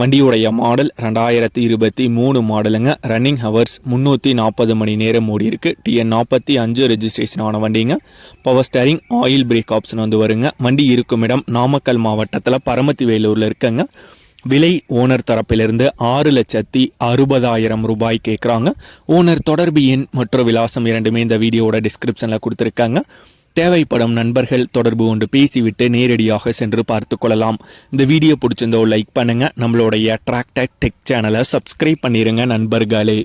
வண்டியுடைய மாடல் ரெண்டாயிரத்தி இருபத்தி மூணு மாடலுங்க. ரன்னிங் ஹவர்ஸ் முந்நூற்றி நாற்பது மணி நேரம் ஓடி இருக்கு டிஎன் நாற்பத்தி அஞ்சு ரெஜிஸ்ட்ரேஷன் ஆன வண்டிங்க. Power steering oil brake option வந்து வருங்க. வண்டி இருக்கும் இடம் நாமக்கல் மாவட்டத்தில் பரமத்தி வேலூரில் இருக்குங்க. விலை ஓனர் தரப்பிலிருந்து ஆறு லட்சத்தி அறுபதாயிரம் ரூபாய் கேட்குறாங்க ஓனர் தொடர்பு எண் மற்றும் விலாசம் இரண்டுமே இந்த வீடியோவோட டிஸ்கிரிப்ஷனில் கொடுத்துருக்காங்க. தேவைப்படும் நண்பர்கள் தொடர்பு கொண்டு பேசிவிட்டு நேரடியாக சென்று பார்த்து கொள்ளலாம். இந்த வீடியோ பிடிச்சிருந்தோ லைக் பண்ணுங்க. நம்மளுடைய டிராக்டர் டெக் சேனலை சப்ஸ்கிரைப் பண்ணிருங்க நண்பர்களே.